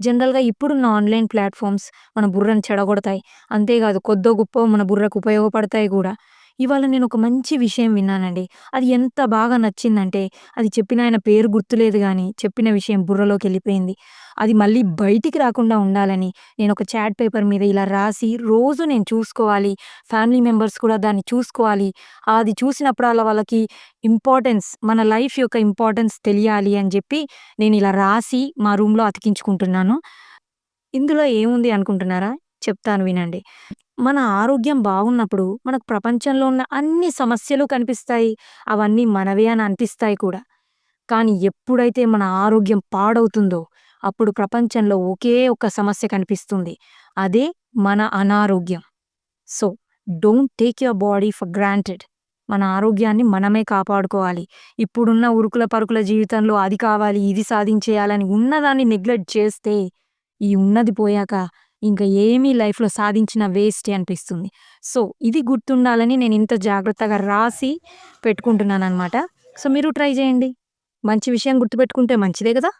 జనరల్‌గా ఇప్పుడున్న online platforms మన బుర్రను చెడగొడతాయి. అంతేకాదు కొద్దో గొప్ప మన బుర్రకు ఉపయోగపడతాయి కూడా ఇవాళ నేను ఒక మంచి విషయం విన్నానండి. అది ఎంత బాగా నచ్చిందంటే, అది చెప్పిన ఆయన పేరు గుర్తులేదు కానీ చెప్పిన విషయం బుర్రలోకి వెళ్ళిపోయింది అది మళ్ళీ బయటికి రాకుండా ఉండాలని నేను ఒక చాట్ పేపర్ మీద ఇలా రాసి, రోజు నేను చూసుకోవాలి. ఫ్యామిలీ మెంబర్స్ కూడా దాన్ని చూసుకోవాలి. అది చూసినప్పుడల్లా వాళ్ళకి ఇంపార్టెన్స్ మన లైఫ్ యొక్క ఇంపార్టెన్స్ తెలియాలి అని చెప్పి నేను ఇలా రాసి మా రూమ్‌లో అతికించుకుంటున్నాను. ఇందులో ఏముంది అనుకుంటున్నారా? చెప్తాను వినండి. మన ఆరోగ్యం బాగున్నప్పుడు మనకు ప్రపంచంలో ఉన్న అన్ని సమస్యలు కనిపిస్తాయి. అవన్నీ మనవే అని అనిపిస్తాయి కూడా. కానీ ఎప్పుడైతే మన ఆరోగ్యం పాడవుతుందో, అప్పుడు ప్రపంచంలో ఒకే ఒక్క సమస్య కనిపిస్తుంది. అదే మన అనారోగ్యం. So, don't take your body for granted. మన ఆరోగ్యాన్ని మనమే కాపాడుకోవాలి. ఇప్పుడున్న ఉరుకుల పరుకుల జీవితంలో అది కావాలి, ఇది సాధించేయాలని ఉన్నదాన్ని నెగ్లెక్ట్ చేస్తే, ఈ ఉన్నది పోయాక ఇంకా ఏమీ లైఫ్‌లో సాధించిన వేస్ట్ అనిపిస్తుంది. సో, ఇది గుర్తుండాలని నేను ఇంత జాగ్రత్తగా రాసి పెట్టుకుంటున్నాను అనమాట సో, మీరు ట్రై చేయండి. మంచి విషయం గుర్తుపెట్టుకుంటే మంచిదే కదా?